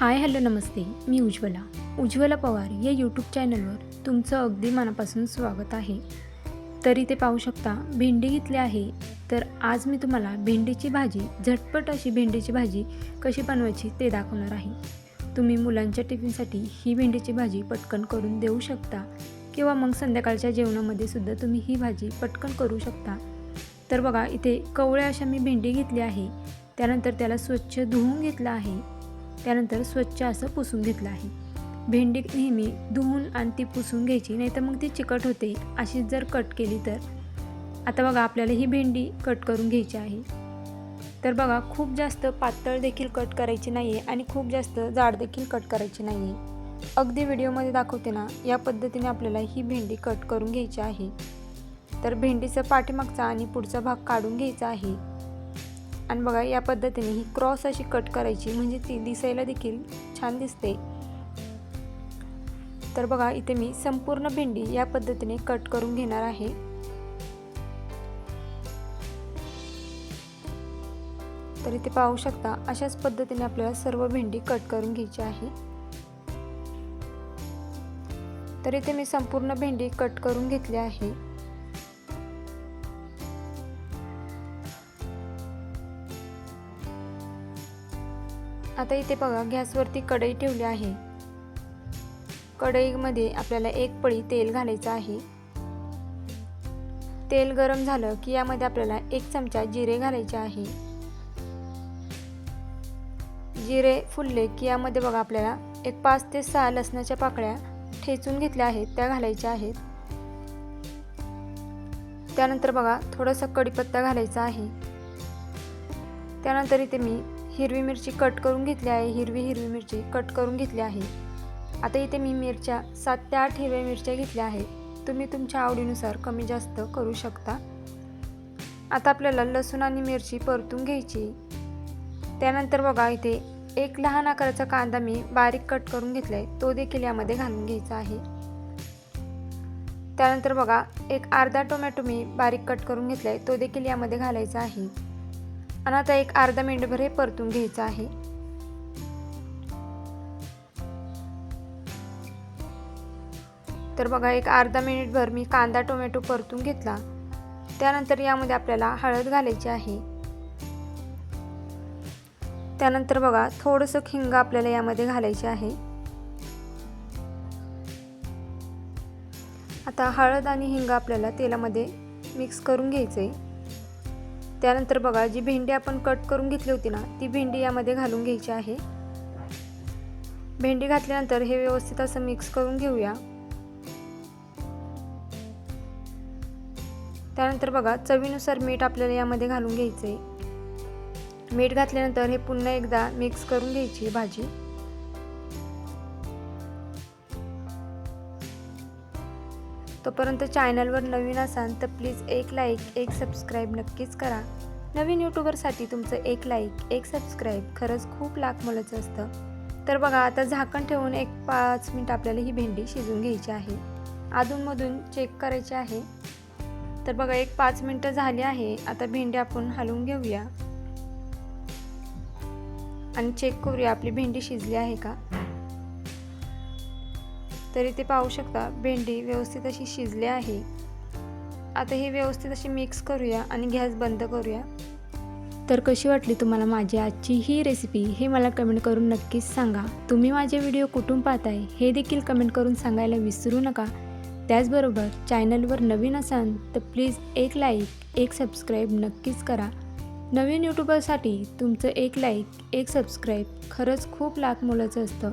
हाय hello नमस्ते. मी उज्ज्वला. उज्ज्वला पवार या यूट्यूब चॅनलवर तुमचं अगदी मनापासून स्वागत आहे. तरी ते पाहू शकता भेंडी घेतली आहे तर आज मी तुम्हाला भेंडीची भाजी झटपट अशी भेंडीची भाजी कशी बनवायची ते दाखवणार आहे. तुम्ही मुलांच्या टिफिनसाठी ही भेंडीची भाजी पटकन करून देऊ शकता किंवा मग संध्याकाळच्या जेवणामध्ये सुद्धा तुम्ही ही भाजी पटकन करू शकता. तर बघा इथे कवळ्या अशा मी भेंडी घेतली आहे. त्यानंतर त्याला स्वच्छ धुवून घेतलं आहे. त्यानंतर स्वच्छ असं पुसून घेतलं आहे. भेंडी नेहमी धुवून आणि ती पुसून घ्यायची नाही तर मग ती चिकट होते. अशी जर कट केली तर. आता बघा आपल्याला ही भेंडी कट करून घ्यायची आहे. तर बघा खूप जास्त पातळ देखील कट करायची नाही आहे आणि खूप जास्त जाड देखील कट करायची नाही आहे अगदी व्हिडिओमध्ये दाखवते ना या पद्धतीने आपल्याला ही भेंडी कट करून घ्यायची आहे. तर भेंडीचा पाठीमागचा आणि पुढचा भाग काढून घ्यायचा आहे. आणि बघा या पद्धतीने ही क्रॉस अशी कट करायची म्हणजे ती दिसायला देखील छान दिसते. तर बघा इथे मी संपूर्ण भेंडी या पद्धतीने कट करून घेणार आहे. तर इथे पाहू शकता अशाच पद्धतीने आपल्याला सर्व भेंडी कट करून घ्यायची आहे. तर इथे मी संपूर्ण भेंडी कट करून घेतली आहे. आता इथे बघा गॅसवरती कढई ठेवली आहे. कढईमध्ये आपल्याला एक पळी तेल घालायचं आहे. तेल गरम झालं की यामध्ये आपल्याला एक चमचा जिरे घालायचे आहे. जिरे फुलले की यामध्ये बघा आपल्याला एक पाच ते सहा लसणाच्या पाकळ्या ठेचून घेतल्या आहेत त्या घालायच्या आहेत. त्यानंतर बघा थोडासा कढीपत्ता घालायचा आहे. त्यानंतर इथे मी हिरवी मिरची कट करून घेतली आहे. हिरवी हिरवी मिरची कट करून घेतली आहे. आता इथे मी मिरच्या सात ते आठ हिरव्या मिरच्या घेतल्या आहेत तुम्ही तुमच्या आवडीनुसार कमी जास्त करू शकता. आता आपल्याला लसूण आणि मिरची परतून घ्यायची. त्यानंतर बघा इथे एक लहान आकाराचा कांदा मी बारीक कट करून घेतला आहे तो देखील यामध्ये घालून घ्यायचा आहे. त्यानंतर बघा एक अर्धा टोमॅटो मी बारीक कट करून घेतला आहे तो देखील यामध्ये घालायचा आहे. आणि आता एक अर्धा मिनिटभर हे परतून घ्यायचं आहे. तर बघा एक अर्धा मिनिटभर मी कांदा टोमॅटो परतून घेतला. त्यानंतर यामध्ये आपल्याला हळद घालायची आहे. त्यानंतर बघा थोडंसं खिंग आपल्याला यामध्ये घालायचे आहे. आता हळद आणि हिंग आपल्याला तेलामध्ये मिक्स करून घ्यायचं आहे त्यानंतर बघा जी भेंडी आपण कट करून घेतली होती ना ती भेंडी यामध्ये घालून घ्यायची आहे. भेंडी घातल्यानंतर हे व्यवस्थित असं मिक्स करून घेऊया. त्यानंतर बघा चवीनुसार मीठ आपल्याला यामध्ये घालून घ्यायचं आहे मीठ घातल्यानंतर हे पुन्हा एकदा मिक्स करून घ्यायची भाजी. तोपर्यंत चॅनलवर नवीन असाल तर प्लीज एक लाईक एक सबस्क्राईब नक्कीच करा. नवीन यूट्यूबरसाठी तुमचं एक लाईक एक सबस्क्राईब खरंच खूप लाख मोलाचं असतं. तर बघा आता झाकण ठेवून एक पाच मिनटं आपल्याला ही भेंडी शिजून घ्यायची आहे. अधूनमधून चेक करायची आहे. तर बघा एक पाच मिनटं झाली आहे. आता भेंडी आपण हलवून घेऊया. आणि चेक करूया आपली भेंडी शिजली आहे का? तर इथे पाहू शकता. भेंडी व्यवस्थित अशी शिजली आहे. आता ही व्यवस्थित अशी मिक्स करूया आणि गॅस बंद करूया. तर कशी वाटली तुम्हाला माझी आजची ही रेसिपी हे मला कमेंट करून नक्कीच सांगा. तुम्ही माझे व्हिडिओ कुठून पाहताय हे देखील कमेंट करून सांगायला विसरू नका. त्याचबरोबर चॅनलवर नवीन असाल तर प्लीज एक लाईक एक सबस्क्राईब नक्कीच करा. नवीन यूट्यूबरसाठी तुमचं एक लाईक एक सबस्क्राईब खरंच खूप लाख मोलाचं असतं.